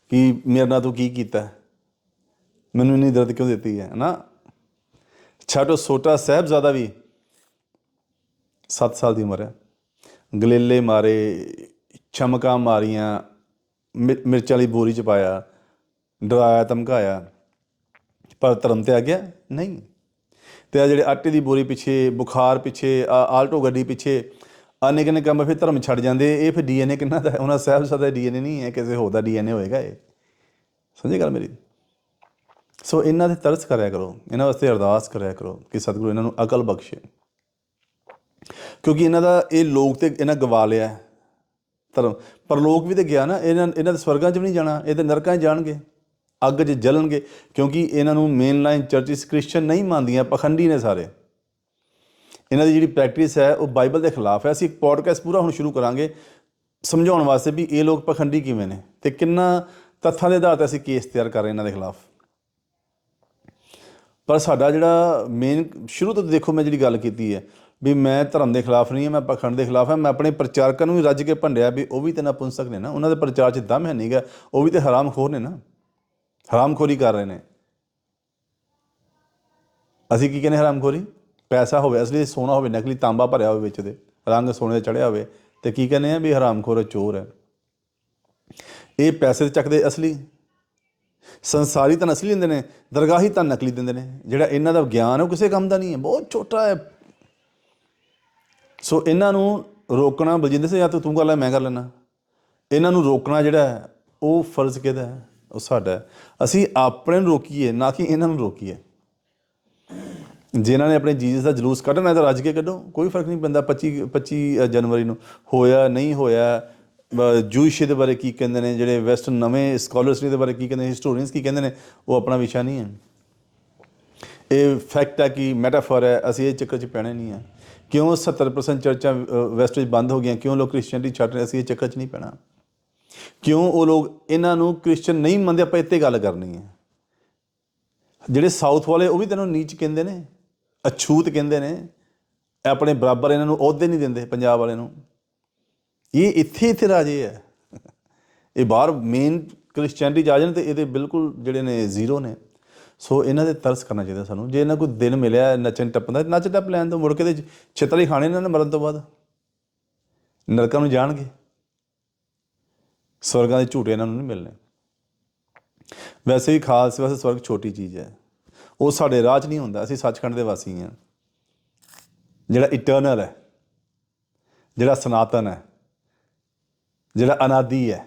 ਕਿ ਮੇਰੇ ਨਾਲ ਤੂੰ ਕੀ ਕੀਤਾ? ਮੈਨੂੰ ਇੰਨੀ ਦਰਦ ਕਿਉਂ ਦਿੱਤੀ ਹੈ ਨਾ ਛਾਟੋ ਛੋਟਾ ਸਾਹਿਬਜ਼ਾਦਾ ਵੀ 7 ਸਾਲ ਦੀ ਉਮਰ ਹੈ। ਗਲੇਲੇ ਮਾਰੇ, ਚਮਕਾਂ ਮਾਰੀਆਂ ਮਿ- ਮਿਰਚਾਂ ਵਾਲੀ ਬੋਰੀ ਚ ਪਾਇਆ, ਡਰਾਇਆ, ਧਮਕਾਇਆ। ਪਰ ਧਰਮ ਤੇ ਆ ਗਿਆ? ਨਹੀਂ। ਤੇ ਆ ਜਿਹੜੇ ਆਟੇ ਦੀ ਬੋਰੀ ਪਿੱਛੇ, ਬੁਖਾਰ ਪਿੱਛੇ ਆਲਟੋ ਗੱਡੀ ਪਿੱਛੇ ਆਨੇ ਕਿਨੇ ਕੰਮ ਫਿਰ ਧਰਮ ਛੱਡ ਜਾਂਦੇ। ਇਹ ਫਿਰ ਡੀਐਨਏ ਕਿੰਨਾ ਦਾ ਹੈ? ਉਹਨਾਂ ਸਾਹਿਬਜ਼ਾਦਾ ਡੀਐਨਏ ਨਹੀਂ ਹੈ, ਕਿਸੇ ਹੋਰ ਦਾ ਡੀਐਨਏ ਹੋਏਗਾ ਇਹ। ਸਮਝੇ ਗੱਲ ਮੇਰੀ? ਸੋ ਇਹਨਾਂ 'ਤੇ ਤਰਸ ਕਰਿਆ ਕਰੋ। ਇਹਨਾਂ ਵਾਸਤੇ ਅਰਦਾਸ ਕਰਿਆ ਕਰੋ ਕਿ ਸਤਿਗੁਰੂ ਇਹਨਾਂ ਨੂੰ ਅਕਲ ਬਖਸ਼ੇ। ਕਿਉਂਕਿ ਇਹਨਾਂ ਦਾ ਇਹ ਲੋਕ ਤੇ ਇਹਨਾਂ ਗਵਾ ਲਿਆ ਧਰਮ। ਪਰ ਲੋਕ ਵੀ ਤੇ ਗਿਆ ਨਾ, ਇਹਨਾਂ ਇਹਨਾਂ ਦੇ ਸਵਰਗਾਂ 'ਚ ਵੀ ਨਹੀਂ ਜਾਣਾ, ਇਹ ਤੇ ਨਰਕਾਂ 'ਚ ਜਾਣਗੇ। ਅੱਗ 'ਚ ਜਲਣਗੇ ਕਿਉਂਕਿ ਇਹਨਾਂ ਨੂੰ ਮੇਨ ਲਾਈਨ ਚਰਚਿਸ ਕ੍ਰਿਸਚੀਅਨ ਨਹੀਂ ਮੰਨਦੀਆਂ, ਪਖੰਡੀ ਨੇ ਸਾਰੇ। ਇਹਨਾਂ ਦੀ ਜਿਹੜੀ ਪ੍ਰੈਕਟਿਸ ਹੈ, ਉਹ ਬਾਈਬਲ ਦੇ ਖਿਲਾਫ ਹੈ। ਅਸੀਂ ਇੱਕ ਪੋਡਕਾਸਟ ਪੂਰਾ ਹੁਣ ਸ਼ੁਰੂ ਕਰਾਂਗੇ ਸਮਝਾਉਣ ਵਾਸਤੇ ਵੀ ਇਹ ਲੋਕ ਪਖੰਡੀ ਕਿਵੇਂ ਨੇ ਤੇ ਕਿੰਨਾ ਤੱਥਾਂ ਦੇ ਆਧਾਰ ਤੇ ਅਸੀਂ ਕੇਸ ਤਿਆਰ ਕਰ ਰਹੇ ਇਹਨਾਂ ਦੇ ਖਿਲਾਫ। ਪਰ ਸਾਡਾ ਜਿਹੜਾ ਮੇਨ ਸ਼ੁਰੂ ਤੋਂ ਦੇਖੋ ਮੈਂ ਜਿਹੜੀ ਗੱਲ ਕੀਤੀ ਹੈ ਵੀ ਮੈਂ ਧਰਮ ਦੇ ਖਿਲਾਫ ਨਹੀਂ ਹਾਂ, ਮੈਂ ਪਖੰਡ ਦੇ ਖਿਲਾਫ ਹਾਂ, ਮੈਂ ਆਪਣੇ ਪ੍ਰਚਾਰਕਾਂ ਨੂੰ ਵੀ ਰੱਜ ਕੇ ਭੰਡਿਆ ਵੀ ਉਹ ਵੀ ਤੇ ਨਪੁੰਸਕ ਨੇ ਨਾ। ਉਹਨਾਂ ਦੇ ਪ੍ਰਚਾਰ 'ਚ ਦਮ ਹੈ ਨਹੀਂਗਾ ਉਹ ਵੀ ਤੇ ਹਰਾਮਖੋਰ ਨੇ ਨਾ। ਹਰਾਮਖੋਰੀ ਕਰ ਰਹੇ ਨੇ। ਅਸੀਂ ਕੀ ਕਹਿੰਦੇ ਹਰਾਮਖੋਰੀ? ਪੈਸਾ ਹੋਵੇ, ਅਸਲੀ ਸੋਨਾ ਹੋਵੇ, ਨਕਲੀ ਤਾਂਬਾ ਭਰਿਆ ਹੋਵੇ ਵਿੱਚ ਦੇ, ਰੰਗ ਸੋਨੇ ਦਾ ਚੜਿਆ ਹੋਵੇ, ਤੇ ਕੀ ਕਹਿੰਦੇ ਆ ਵੀ ਹਰਾਮਖੋਰ ਚੋਰ ਹੈ। ਇਹ ਪੈਸੇ ਤੇ ਚੱਕਦੇ ਅਸਲੀ। ਸੰਸਾਰੀ ਤਾਂ ਅਸਲੀ ਦਿੰਦੇ ਨੇ, ਦਰਗਾਹੀ ਤਾਂ ਨਕਲੀ ਦਿੰਦੇ ਨੇ। ਜਿਹੜਾ ਇਹਨਾਂ ਦਾ ਗਿਆਨ ਉਹ ਕਿਸੇ ਕੰਮ ਦਾ ਨਹੀਂ ਹੈ, ਬਹੁਤ ਛੋਟਾ ਹੈ। ਸੋ ਇਹਨਾਂ ਨੂੰ ਰੋਕਣਾ, ਬਲਜਿੰਦਰ ਸਿੰਘ, ਜਾਂ ਤਾਂ ਤੂੰ ਕਰ ਲੈ, ਮੈਂ ਕਰ ਲੈਣਾ ਇਹਨਾਂ ਨੂੰ ਰੋਕਣਾ ਜਿਹੜਾ ਉਹ ਫਰਜ਼ ਕਿਹਦਾ ਹੈ? ਉਹ ਸਾਡਾ ਹੈ। ਅਸੀਂ ਆਪਣੇ ਨੂੰ ਰੋਕੀਏ, ਨਾ ਕਿ ਇਹਨਾਂ ਨੂੰ ਰੋਕੀਏ। ਜਿਨ੍ਹਾਂ ਨੇ ਆਪਣੇ ਜੀਸਸ ਦਾ ਜਲੂਸ ਕੱਢਣਾ ਹੈ ਤਾਂ ਰੱਜ ਕੇ ਕੱਢੋ, ਕੋਈ ਫ਼ਰਕ ਨਹੀਂ ਪੈਂਦਾ। 25 25 ਜਨਵਰੀ ਨੂੰ ਹੋਇਆ, ਨਹੀਂ ਹੋਇਆ ਜੂਇਸ਼ ਦੇ ਬਾਰੇ ਕੀ ਕਹਿੰਦੇ ਨੇ, ਜਿਹੜੇ ਵੈਸਟਰਨ ਨਵੇਂ ਸਕਾਲਰਸ ਦੇ ਬਾਰੇ ਕੀ ਕਹਿੰਦੇ ਨੇ, ਹਿਸਟੋਰੀਅਨਸ ਕੀ ਕਹਿੰਦੇ ਨੇ, ਉਹ ਆਪਣਾ ਵਿਸ਼ਾ ਨਹੀਂ ਹੈ। ਇਹ ਫੈਕਟ ਹੈ ਕਿ ਮੈਟਾਫਰ ਹੈ, ਅਸੀਂ ਇਹ ਚੱਕਰ 'ਚ ਪੈਣੇ ਨਹੀਂ ਹੈ। ਕਿਉਂ 70% ਚਰਚਾਂ ਵੈਸਟ ਵਿੱਚ ਬੰਦ ਹੋ ਗਈਆਂ? ਕਿਉਂ ਲੋਕ ਕ੍ਰਿਸਚੀਅਨਟੀ ਛੱਡ ਰਹੇ? ਅਸੀਂ ਇਹ ਚੱਕਰ 'ਚ ਨਹੀਂ ਪੈਣਾ। ਕਿਉਂ ਉਹ ਲੋਕ ਇਹਨਾਂ ਨੂੰ ਕ੍ਰਿਸਚੀਅਨ ਨਹੀਂ ਮੰਨਦੇ? ਆਪਾਂ ਇੱਥੇ ਗੱਲ ਕਰਨੀ ਹੈ। ਜਿਹੜੇ ਸਾਊਥ ਵਾਲੇ, ਉਹ ਵੀ ਤੈਨੂੰ ਨੀਚ ਕਹਿੰਦੇ ਨੇ, ਅਛੂਤ ਕਹਿੰਦੇ ਨੇ ਆਪਣੇ ਬਰਾਬਰ ਇਹਨਾਂ ਨੂੰ ਅਹੁਦੇ ਨਹੀਂ ਦਿੰਦੇ, ਪੰਜਾਬ ਵਾਲੇ ਨੂੰ। ਇਹ ਇੱਥੇ ਇੱਥੇ ਰਾਜੇ ਹੈ। ਇਹ ਬਾਹਰ ਮੇਨ ਕ੍ਰਿਸਚੀਅਨਟੀ ਜਾ ਜਾਣ ਤੇ ਇਹਦੇ ਬਿਲਕੁਲ ਜਿਹੜੇ ਨੇ ਜ਼ੀਰੋ ਨੇ। ਸੋ ਇਹਨਾਂ ਦੇ ਤਰਸ ਕਰਨਾ ਚਾਹੀਦਾ ਸਾਨੂੰ। ਜੇ ਇਹਨਾਂ ਕੋਈ ਦਿਨ ਮਿਲਿਆ, ਨੱਚਣ ਟੱਪਣ ਦਾ ਨੱਚ ਟੱਪ ਲੈਣ ਤੋਂ ਮੁੜ ਕੇ ਤੇ ਛਿੱਤਰ ਹੀ ਖਾਣੇ ਇਹਨਾਂ ਨੇ ਮਰਨ ਤੋਂ ਬਾਅਦ। ਨਰਕਾਂ ਨੂੰ ਜਾਣਗੇ। ਸਵਰਗਾਂ ਦੇ ਝੂਟੇ ਇਹਨਾਂ ਨੂੰ ਨਹੀਂ ਮਿਲਣੇ। ਵੈਸੇ ਵੀ ਖਾਲਸੇ ਵਾਸਤੇ ਸਵਰਗ ਛੋਟੀ ਚੀਜ਼ ਹੈ। ਉਹ ਸਾਡੇ ਰਾਹ 'ਚ ਨਹੀਂ ਹੁੰਦਾ, ਅਸੀਂ ਸੱਚਖੰਡ ਦੇ ਵਾਸੀ ਹਾਂ। ਜਿਹੜਾ ਇਟਰਨਲ ਹੈ, ਜਿਹੜਾ ਸਨਾਤਨ ਹੈ, ਜਿਹੜਾ ਅਨਾਦੀ ਹੈ।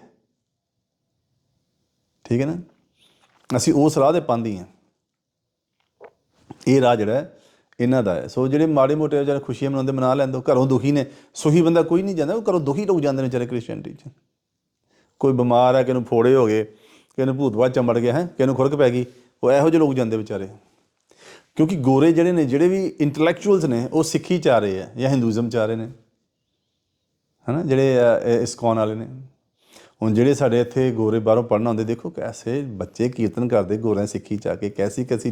ਠੀਕ ਹੈ ਨਾ? ਅਸੀਂ ਉਸ ਰਾਹ ਦੇ ਪੰਦੀ ਹਾਂ ਇਹ ਰਾਹ ਜਿਹੜਾ ਇਹਨਾਂ ਦਾ ਹੈ। ਸੋ ਜਿਹੜੇ ਮਾੜੇ ਮੋਟੇ ਜਿਹੜੇ ਖੁਸ਼ੀਆਂ ਮਨਾਉਂਦੇ, ਮਨਾ ਲੈਂਦੇ, ਉਹ ਘਰੋਂ ਦੁਖੀ ਨੇ, ਸੁਖੀ ਬੰਦਾ ਕੋਈ ਨਹੀਂ ਜਾਂਦਾ, ਉਹ ਘਰੋਂ ਦੁਖੀ ਲੋਕ ਜਾਂਦੇ ਨੇ ਵਿਚਾਰੇ ਕ੍ਰਿਸਚੀਅਨਟੀ 'ਚ। ਕੋਈ ਬਿਮਾਰ ਹੈ ਕਿਨੂੰ ਫੋੜੇ ਹੋ ਗਏ ਕਿ ਨੂੰ ਭੂਤ ਚੰਬੜ ਗਿਆ ਹੈ ਕਿ ਖੁਰਕ ਪੈ ਗਈ ਉਹ ਇਹੋ ਜਿਹੇ ਲੋਕ ਜਾਂਦੇ ਵਿਚਾਰੇ। ਕਿਉਂਕਿ ਗੋਰੇ ਜਿਹੜੇ ਨੇ ਜਿਹੜੇ ਵੀ ਇੰਟੈਲੈਕਚੁਅਲਸ ਨੇ ਉਹ ਸਿੱਖੀ ਚ ਆ ਰਹੇ ਆ ਜਾਂ ਹਿੰਦੂਇਜ਼ਮ ਚ ਆ ਰਹੇ ਨੇ। ਹਨਾ ਜਿਹੜੇ ਅ, ਇਸਕੌਨ ਵਾਲੇ ਨੇ। ਹੁਣ ਜਿਹੜੇ ਸਾਡੇ ਇੱਥੇ ਗੋਰੇ ਬਾਹਰੋਂ ਪੜਨ ਆਉਂਦੇ ਦੇਖੋ ਕੈਸੇ ਬੱਚੇ ਕੀਰਤਨ ਕਰਦੇ ਗੋਰਿਆਂ ਸਿੱਖੀ ਚ ਆ ਕੇ ਕੈਸੀ ਕੈਸੀ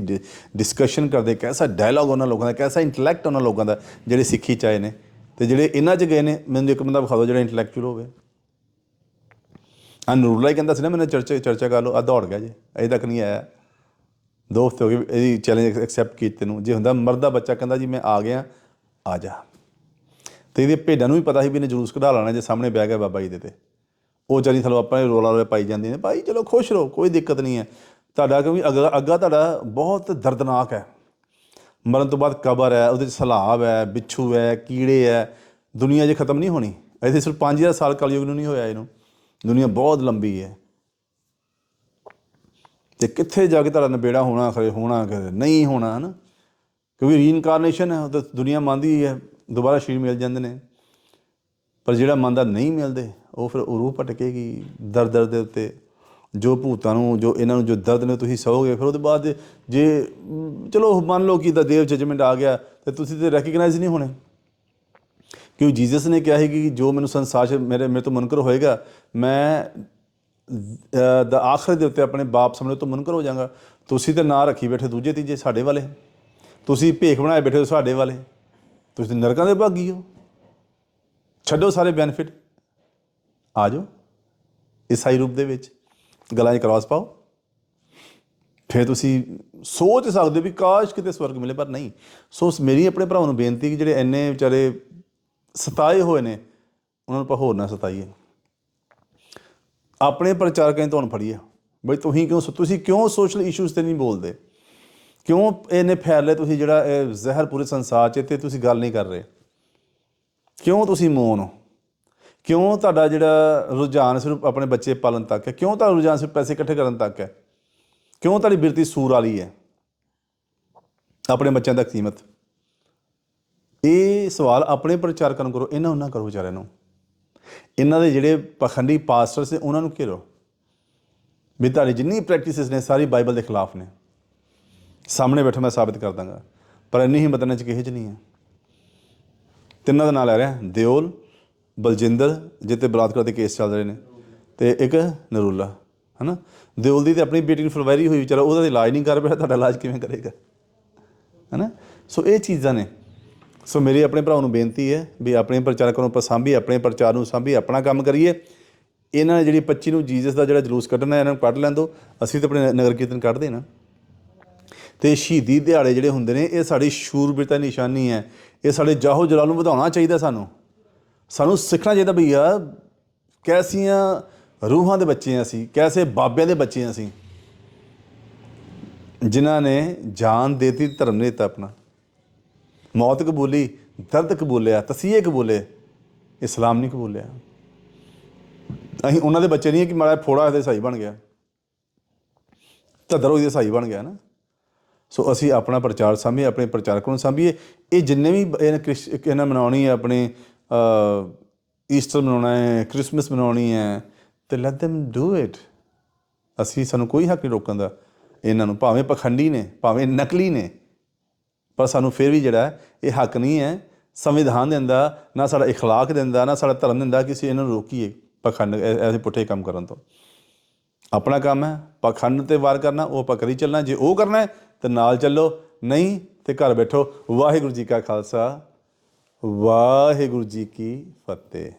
ਡਿਸਕਸ਼ਨ ਕਰਦੇ ਕੈਸਾ ਡਾਇਲੌਗ ਉਹਨਾਂ ਲੋਕਾਂ ਦਾ ਕੈਸਾ ਇੰਟੈਲੈਕਟ ਉਹਨਾਂ ਲੋਕਾਂ ਦਾ ਜਿਹੜੇ ਸਿੱਖੀ ਚ ਆਏ ਨੇ। ਤੇ ਜਿਹੜੇ ਇਹਨਾਂ ਚ ਗਏ ਨੇ ਮੈਨੂੰ ਇੱਕ ਬੰਦਾ ਵਿਖਾ ਦਿਓ ਜਿਹੜਾ ਇੰਟੈਲੈਕਚੁਅਲ ਹੋਵੇ। ਆ ਨੂਰਲਾ ਹੀ ਕਹਿੰਦਾ ਸੀ ਨਾ ਮੈਨੂੰ ਚਰਚਾ ਚਰਚਾ ਕਰ ਲਓ ਆ ਦੌੜ ਗਿਆ ਜੀ। ਅਜੇ ਤੱਕ ਨਹੀਂ ਆਇਆ। ਦੋ ਹਫ਼ਤੇ ਹੋ ਗਏ, ਇਹਦੀ ਚੈਲੰਜ ਐਕਸੈਪਟ ਕੀਤੇ ਨੂੰ। ਜੇ ਹੁੰਦਾ ਮਰਦਾ ਬੱਚਾ ਕਹਿੰਦਾ ਜੀ, ਮੈਂ ਆ ਗਿਆ, ਆ ਜਾ। ਤੇ ਇਹਦੇ ਭੇਡਾਂ ਨੂੰ ਵੀ ਪਤਾ ਸੀ ਵੀ ਇਹਨੇ ਜਲੂਸ ਕਢਾ ਲੈਣਾ, ਜੇ ਸਾਹਮਣੇ ਬਹਿ ਗਿਆ ਬਾਬਾ ਜੀ ਦੇ ਤੇ। ਉਹ ਚਾਰੀ ਥਲੋ ਆਪਾਂ ਰੋਲਾ ਰੋਲੇ ਪਾਈ ਜਾਂਦੇ ਨੇ, ਭਾਈ ਚਲੋ ਖੁਸ਼ ਰਹੋ, ਕੋਈ ਦਿੱਕਤ ਨਹੀਂ ਹੈ। ਤੁਹਾਡਾ ਕਿਉਂਕਿ ਅੱਗਾ ਅੱਗਾ ਤੁਹਾਡਾ ਬਹੁਤ ਦਰਦਨਾਕ ਹੈ। ਮਰਨ ਤੋਂ ਬਾਅਦ ਕਬਰ ਹੈ, ਉਹਦੇ ਚ ਸਲਾਬ ਹੈ, ਬਿੱਛੂ ਹੈ, ਕੀੜੇ ਹੈ। ਦੁਨੀਆ ਜੇ ਖਤਮ ਨਹੀਂ ਹੋਣੀ। ਇੱਥੇ ਸਿਰਫ 5000 ਸਾਲ ਕਲਯੁਗ ਨੂੰ ਨਹੀਂ ਹੋਇਆ ਇਹਨੂੰ। ਦੁਨੀਆ ਬਹੁਤ ਲੰਬੀ ਹੈ। ਤੇ ਕਿੱਥੇ ਜਾ ਕੇ ਤੁਹਾਡਾ ਨਿਬੇੜਾ ਹੋਣਾ ਖਰੇ ਹੋਣਾ ਖਰੇ ਨਹੀਂ ਹੋਣਾ ਹਨਾ? ਕਿਉਂਕਿ ਰੀਇਨਕਾਰਨੇਸ਼ਨ ਹੈ ਉਹ ਤਾਂ ਦੁਨੀਆ ਮੰਨਦੀ ਹੈ ਦੁਬਾਰਾ ਸ਼ਰੀਰ ਮਿਲ ਜਾਂਦੇ ਨੇ। ਪਰ ਜਿਹੜਾ ਮੰਨਦਾ ਨਹੀਂ ਮਿਲਦੇ ਉਹ ਫਿਰ ਉਹ ਰੂਹ ਭਟਕੇਗੀ ਦਰ ਦਰ ਦੇ ਉੱਤੇ। ਜੋ ਭੂਤਾਂ ਨੂੰ ਜੋ ਇਹਨਾਂ ਨੂੰ ਜੋ ਦਰਦ ਨੇ ਤੁਸੀਂ ਸਹੋਗੇ ਫਿਰ ਉਹਦੇ ਬਾਅਦ ਜੇ ਮ, ਚਲੋ ਮੰਨ ਲਓ ਕਿ ਦਾ ਦੇਵ ਜਜਮੈਂਟ ਆ ਗਿਆ ਤੇ ਤੁਸੀਂ ਤੇ ਰੈਕਗਨਾਈਜ਼ ਨਹੀਂ ਹੋਣੇ। ਕਿਉਂ ਜੀਸਸ ਨੇ ਕਿਹਾ ਹੈ ਕਿ ਜੋ ਮੈਨੂੰ ਸੰਸਾਰ 'ਚ ਮੇਰੇ ਮੇਰੇ ਤੋਂ ਮੁਨਕਰ ਹੋਏਗਾ, ਮੈਂ ਦਾ ਆਖਰ ਦੇ ਉੱਤੇ ਆਪਣੇ ਬਾਪ ਸਾਹਮਣੇ ਤੋਂ ਮੁਨਕਰ ਹੋ ਜਾਵਾਂਗਾ। ਤੁਸੀਂ ਤੇ ਨਾਂ ਰੱਖੀ ਬੈਠੇ ਦੂਜੇ ਤੀਜੇ ਸਾਡੇ ਵਾਲੇ। ਤੁਸੀਂ ਭੇਖ ਬਣਾਏ ਬੈਠੇ ਹੋ ਸਾਡੇ ਵਾਲੇ। ਤੁਸੀਂ ਨਰਕਾਂ ਦੇ ਭਾਗੀ ਹੋ। ਛੱਡੋ ਸਾਰੇ ਬੈਨੀਫਿਟ ਆ ਜਾਓ। ਈਸਾਈ ਰੂਪ ਦੇ ਵਿੱਚ ਗਲਾਂ 'ਚ ਕ੍ਰਾਸ ਪਾਓ। ਫਿਰ ਤੁਸੀਂ ਸੋਚ ਸਕਦੇ ਹੋ ਵੀ ਕਾਸ਼ ਕਿਤੇ ਸਵਰਗ ਮਿਲੇ, ਪਰ ਨਹੀਂ। ਸੋ ਮੇਰੀ ਆਪਣੇ ਭਰਾਵਾਂ ਨੂੰ ਬੇਨਤੀ ਕਿ ਜਿਹੜੇ ਇੰਨੇ ਵਿਚਾਰੇ ਸਤਾਏ ਹੋਏ ਨੇ, ਉਹਨਾਂ ਨੂੰ ਆਪਾਂ ਹੋਰ ਨਾ ਸਤਾਈਏ। ਆਪਣੇ ਪ੍ਰਚਾਰਕਾਂ ਨੂੰ ਤੁਹਾਨੂੰ ਫੜੀਏ। ਬਈ ਤੁਸੀਂ ਕਿਉਂ ਤੁਸੀਂ ਕਿਉਂ ਸੋਸ਼ਲ ਇਸ਼ੂਜ਼ ਤੇ ਨਹੀਂ ਬੋਲਦੇ? ਕਿਉਂ ਇਹਨੇ ਫੈਲੇ ਤੁਸੀਂ ਜਿਹੜਾ, ਇਹ ਜ਼ਹਿਰ ਪੂਰੇ ਸੰਸਾਰ 'ਚ ਤੇ ਤੁਸੀਂ ਗੱਲ ਨਹੀਂ ਕਰ ਰਹੇ? ਕਿਉਂ ਤੁਸੀਂ ਮੌਨ ਹੋ? ਕਿਉਂ ਤੁਹਾਡਾ ਜਿਹੜਾ ਰੁਝਾਨ ਸਿਰਫ ਆਪਣੇ ਬੱਚੇ ਪਾਲਣ ਤੱਕ ਹੈ? ਕਿਉਂ ਤੁਹਾਡਾ ਰੁਝਾਨ ਸਿਰਫ ਪੈਸੇ ਇਕੱਠੇ ਕਰਨ ਤੱਕ ਹੈ? ਕਿਉਂ ਤੁਹਾਡੀ ਬਿਰਤੀ ਸੂਰ ਵਾਲੀ ਹੈ? ਆਪਣੇ ਬੱਚਿਆਂ ਦਾ ਕੀਮਤ ਇਹ ਸਵਾਲ ਆਪਣੇ ਪ੍ਰਚਾਰਕਾਂ ਨੂੰ ਕਰੋ, ਇਹਨਾਂ ਉਹਨਾਂ ਕਰੋ ਵਿਚਾਰਿਆਂ ਨੂੰ। ਇਹਨਾਂ ਦੇ ਜਿਹੜੇ ਪਖੰਡੀ ਪਾਸਟਰਸ ਨੇ, ਉਹਨਾਂ ਨੂੰ ਘੇਰੋ। ਵੀ ਤੁਹਾਡੀ ਜਿੰਨੀ ਪ੍ਰੈਕਟਿਸਿਸ ਨੇ, ਸਾਰੀ ਬਾਈਬਲ ਦੇ ਖਿਲਾਫ ਨੇ। ਸਾਹਮਣੇ ਬੈਠੋ ਮੈਂ ਸਾਬਿਤ ਕਰ ਦਾਂਗਾ। ਪਰ ਇੰਨੀ ਹਿੰਮਤ ਇਹਨਾਂ ਚ ਕਿਸੇ ਚ ਨਹੀਂ ਹੈ। ਤਿੰਨਾਂ ਦਾ ਨਾਂ ਲੈ ਰਿਹਾ, ਦਿਓਲ, ਬਲਜਿੰਦਰ ਜਿੱਤੇ ਬਲਾਤਕਾਰ ਦੇ ਕੇਸ ਚੱਲ ਰਹੇ ਨੇ, ਤੇ ਇੱਕ ਨਰੂਲਾ, ਹਨਾ? ਦਿਓਲ ਦੀ ਤੇ ਆਪਣੀ ਬੇਟੀ ਨੂੰ ਫਲਵਾਰੀ ਹੋਈ, ਵਿਚਾਰਾ ਉਹਦਾ ਤਾਂ ਇਲਾਜ ਨਹੀਂ ਕਰ ਪਿਆ, ਤੁਹਾਡਾ ਇਲਾਜ ਕਿਵੇਂ ਕਰੇਗਾ? ਹਨਾ? ਸੋ ਇਹ ਚੀਜ਼ਾਂ ਨੇ। ਸੋ ਮੇਰੀ ਆਪਣੇ ਭਰਾਵਾਂ ਨੂੰ ਬੇਨਤੀ ਹੈ ਵੀ ਆਪਣੇ ਪ੍ਰਚਾਰਕਾਂ ਨੂੰ ਆਪਾਂ ਸਾਂਭੀ, ਆਪਣੇ ਪ੍ਰਚਾਰ ਨੂੰ ਸਾਂਭੀ, ਆਪਣਾ ਕੰਮ ਕਰੀਏ। ਇਹਨਾਂ ਨੇ ਜਿਹੜੀ 25 ਨੂੰ ਜੀਸਸ ਦਾ ਜਿਹੜਾ ਜਲੂਸ ਕੱਢਣਾ, ਇਹਨਾਂ ਨੂੰ ਕੱਢ ਲੈਣ ਦਿਓ ਅਸੀਂ ਤਾਂ ਆਪਣੇ ਨਗਰ ਕੀਰਤਨ ਕੱਢਦੇ ਨਾ। ਤੇ ਸ਼ਹੀਦੀ ਦਿਹਾੜੇ ਜਿਹੜੇ ਹੁੰਦੇ ਨੇ, ਇਹ ਸਾਡੀ ਸ਼ੂਰਬੀਰਤਾ ਦੀ ਨਿਸ਼ਾਨੀ ਹੈ। ਇਹ ਸਾਡੇ ਜਾਹੋ ਜਲਾਲ ਨੂੰ ਵਧਾਉਣਾ ਚਾਹੀਦਾ ਸਾਨੂੰ। ਸਾਨੂੰ ਸਿੱਖਣਾ ਚਾਹੀਦਾ ਭਈਆ ਕੈਸੀਆਂ ਰੂਹਾਂ ਦੇ ਬੱਚੇ ਹਾਂ ਅਸੀਂ, ਕੈਸੇ ਬਾਬਿਆਂ ਦੇ ਬੱਚੇ ਹਾਂ ਅਸੀਂ। ਜਿਨ੍ਹਾਂ ਨੇ ਜਾਨ ਦੇਤੀ, ਧਰਮ ਨੇ ਦਿੱਤਾ ਆਪਣਾ। ਮੌਤ ਕਬੂਲੀ, ਦਰਦ ਕਬੂਲਿਆ, ਤਸੀਹੇ ਕਬੂਲੇ, ਇਸਲਾਮ ਨਹੀਂ ਕਬੂਲਿਆ। ਅਸੀਂ ਉਹਨਾਂ ਦੇ ਬੱਚੇ ਨਹੀਂ ਕਿ ਮਾੜਾ ਫੋੜਾ ਇਹਦੇ ਸਹੀ ਬਣ ਗਿਆ। ਧੱਦਰ ਉਹਦੇ ਸਹੀ ਬਣ ਗਿਆ ਨਾ। ਸੋ ਅਸੀਂ ਆਪਣਾ ਪ੍ਰਚਾਰ ਸਾਂਭੀਏ, ਆਪਣੇ ਪ੍ਰਚਾਰਕ ਨੂੰ ਸਾਂਭੀਏ। ਇਹ ਜਿੰਨੇ ਵੀ ਇਹਨਾਂ ਕ੍ਰਿਸ ਇਹਨਾਂ ਮਨਾਉਣੀ ਹੈ ਆਪਣੇ ਈਸਟਰ ਮਨਾਉਣਾ ਹੈ, ਕ੍ਰਿਸਮਸ ਮਨਾਉਣੀ ਹੈ, ਤੇ ਲੈਟ them ਡੂ ਇਟ ਅਸੀਂ, ਸਾਨੂੰ ਕੋਈ ਹੱਕ ਨਹੀਂ ਰੋਕਣ ਦਾ। ਇਹਨਾਂ ਨੂੰ ਭਾਵੇਂ ਪਖੰਡੀ ਨੇ, ਭਾਵੇਂ ਨਕਲੀ ਨੇ। ਪਰ ਸਾਨੂੰ ਫਿਰ ਵੀ ਜਿਹੜਾ ਹੈ, ਇਹ ਹੱਕ ਨਹੀਂ ਹੈ ਸੰਵਿਧਾਨ ਦਿੰਦਾ ਨਾ ਸਾਡਾ اخلاق ਦਿੰਦਾ ਨਾ ਸਾਡਾ ਧਰਮ ਦਿੰਦਾ ਕਿ ਅਸੀਂ ਇਹਨਾਂ ਨੂੰ ਰੋਕੀਏ ਪਖੰਡ ਐ- ਐਸੇ ਪੁੱਠੇ ਕੰਮ ਕਰਨ ਤੋਂ ਆਪਣਾ ਕੰਮ ਹੈ ਪਖੰਡ ਤੇ ਵਾਰ ਕਰਨਾ ਉਹ ਆਪਾਂ ਕਰੀ ਚੱਲਣਾ ਜੇ ਉਹ ਕਰਨਾ ਹੈ ਤੇ ਨਾਲ ਚੱਲੋ ਨਹੀਂ ਤੇ ਘਰ ਬੈਠੋ ਵਾਹਿਗੁਰੂ ਜੀ ਕਾ ਖਾਲਸਾ ਵਾਹਿਗੁਰੂ ਜੀ ਕੀ ਫਤਿਹ